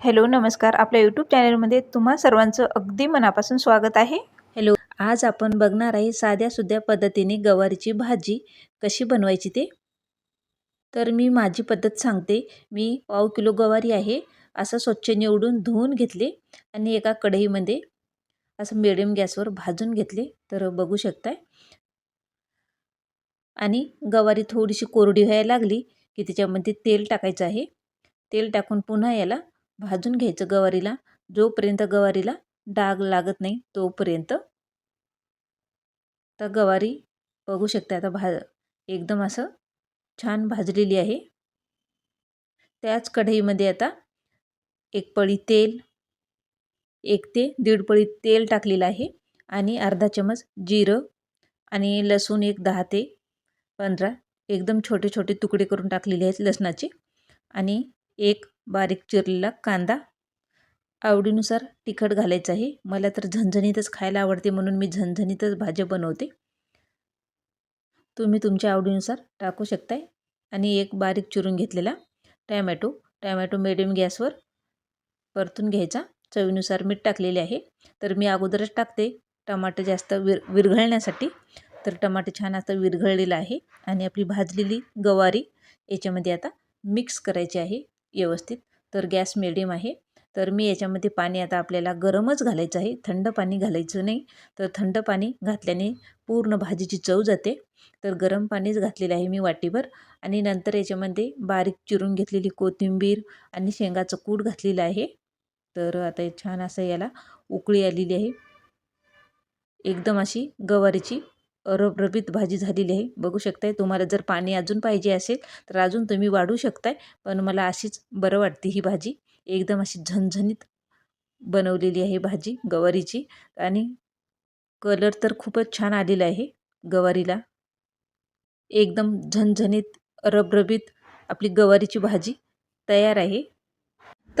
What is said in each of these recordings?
Hello नमस्कार. आपल्या YouTube चॅनलमध्ये तुम्हा सर्वांचं अगदी मनापासून स्वागत आहे. हॅलो आज आपण बघणार आहे साध्या सुध्या पद्धतीने गवारीची भाजी कशी बनवायची ते. तर मी माझी पद्धत सांगते. मी पाव किलो गवारी आहे असं स्वच्छ निवडून धुवून घेतले आणि एका कढईमध्ये असं मिडियम गॅसवर भाजून घेतले. तर बघू शकताय. आणि गवारी थोडीशी कोरडी व्हायला लागली की त्याच्यामध्ये तेल टाकायचं आहे. तेल टाकून पुन्हा याला भाजून घ्यायचं गवारीला. जोपर्यंत गवारीला डाग लागत नाही तोपर्यंत तर गवारी बघू शकता आता भा एकदम असं छान भाजलेली आहे. त्याच कढईमध्ये आता एक पळी तेल एक ते दीड पळी तेल टाकलेलं आहे आणि अर्धा चमच जिरं आणि लसूण एक दहा ते पंधरा एकदम छोटे छोटे तुकडे करून टाकलेले आहेत लसणाचे आणि एक बारीक चिरलेला कांदा. आवडीनुसार तिखट घालायचं आहे मला तर झणझणीतच खायला आवडते म्हणून मी झणझणीतच भाज्या बनवते. तुम्ही तुमच्या आवडीनुसार टाकू शकताय. आणि एक बारीक चिरून घेतलेला टॅमॅटो. टॅमॅटो मिडियम गॅसवर परतून घ्यायचा. चवीनुसार मीठ टाकलेले आहे. तर मी अगोदरच टाकते. टमाटर जास्त विर विरघळण्यासाठी. तर टमाटे छान आता विरघळलेलं आहे. आणि आपली भाजलेली गवारी याच्यामध्ये आता मिक्स करायची आहे. व्यवस्थित. तर गॅस मिडियम आहे. तर मी याच्यामध्ये पाणी आता आपल्याला गरमच घालायचं आहे. थंड पाणी घालायचं नाही. तर थंड पाणी घातल्याने पूर्ण भाजीची चव जाते. तर गरम पाणीच घातलेलं आहे मी वाटीभर. आणि नंतर याच्यामध्ये बारीक चिरून घेतलेली कोथिंबीर आणि शेंगाचं कूट घातलेलं आहे. तर आता छान असं याला उकळी आलेली आहे. एकदम अशी गवारीची रबरबीत भाजी झालेली आहे. बघू शकताय तुम्हाला जर पाणी अजून पाहिजे असेल तर अजून तुम्ही वाढू शकताय. पण मला अशीच बरं वाटते ही भाजी. एकदम अशी झणझणीत बनवलेली आहे भाजी गवारीची. आणि कलर तर खूपच छान आलेला आहे गवारीला. एकदम झणझणीत रबरबीत आपली गवारीची भाजी तयार आहे.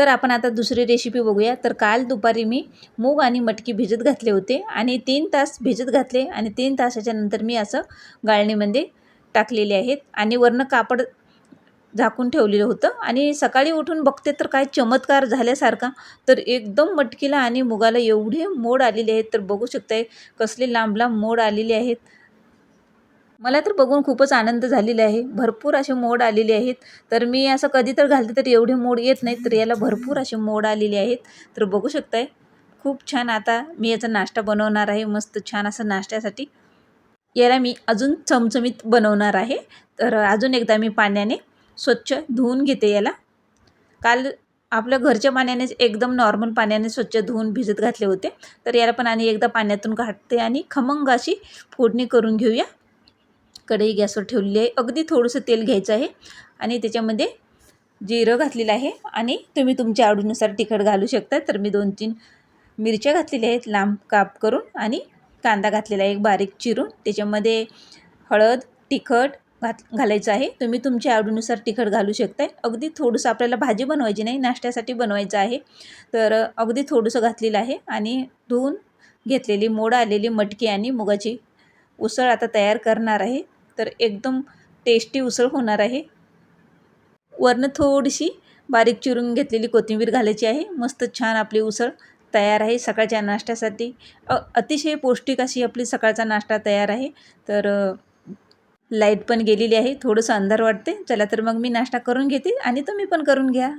तर आपण आता दुसरी रेसिपी बघूया. तर काल दुपारी मी मूग आणि मटकी भिजत घातले होते आणि तीन तास भिजत घातले आणि तीन तासाच्या नंतर मी असं गाळणीमध्ये टाकलेले आहेत आणि वरनं कापड झाकून ठेवलेलं होतं. आणि सकाळी उठून बघते तर काय चमत्कार झाल्यासारखा. तर एकदम मटकीला आणि मुगाला एवढे मोड आलेले आहेत. तर बघू शकताय कसले लांब लांब मोड आलेले आहेत. मला तर बघून खूपच आनंद झालेला आहे. भरपूर असे मोड आलेले आहेत. तर मी असं कधी तर घालते तर एवढे मोड येत नाहीत तर याला भरपूर असे मोड आलेले आहेत. तर बघू शकताय. खूप छान आता मी याचा नाश्ता बनवणार आहे. मस्त छान असं नाश्त्यासाठी. याला मी अजून चमचमीत बनवणार आहे. तर अजून एकदा मी पाण्याने स्वच्छ धुवून घेते याला. काल आपल्या घरच्या पाण्यानेच एकदम नॉर्मल पाण्याने स्वच्छ धुवून भिजत घातले होते. तर याला पण आणि एकदा पाण्यातून काढते आणि खमंग अशी फोडणी करून घेऊया. कढई गॅसवर ठेवलेली आहे. अगदी थोडंसं तेल घ्यायचं आहे. आणि त्याच्यामध्ये जिरं घातलेलं आहे. आणि तुम्ही तुमच्या आवडीनुसार तिखट घालू शकता. तर मी दोन तीन मिरच्या घातलेल्या आहेत. लांब काप करून आणि कांदा घातलेला आहे. बारीक चिरून. त्याच्यामध्ये हळद तिखट घात घालायचं आहे. तुम्ही तुमच्या आवडीनुसार तिखट घालू शकताय. अगदी थोडंसं आपल्याला भाजी बनवायची नाही. नाश्त्यासाठी बनवायचं आहे. तर अगदी थोडंसं घातलेलं आहे. आणि धुवून घेतलेली मोड आलेली मटकी आणि मुगाची उसळ आता तयार करणार आहे. तर एकदम टेस्टी उसळ होणार आहे. वरनं थोडीशी बारीक चिरून घेतलेली कोथिंबीर घालायची आहे. मस्त छान आपली उसळ तयार आहे सकाळच्या नाश्त्यासाठी. अतिशय पौष्टिक अशी आपली सकाळचा नाश्ता तयार आहे. तर लाइट पण गेलेली आहे. थोडंसं अंधार वाटते चला तर मग मी नाश्ता करून घेते आणि तुम्ही पण करून घ्या.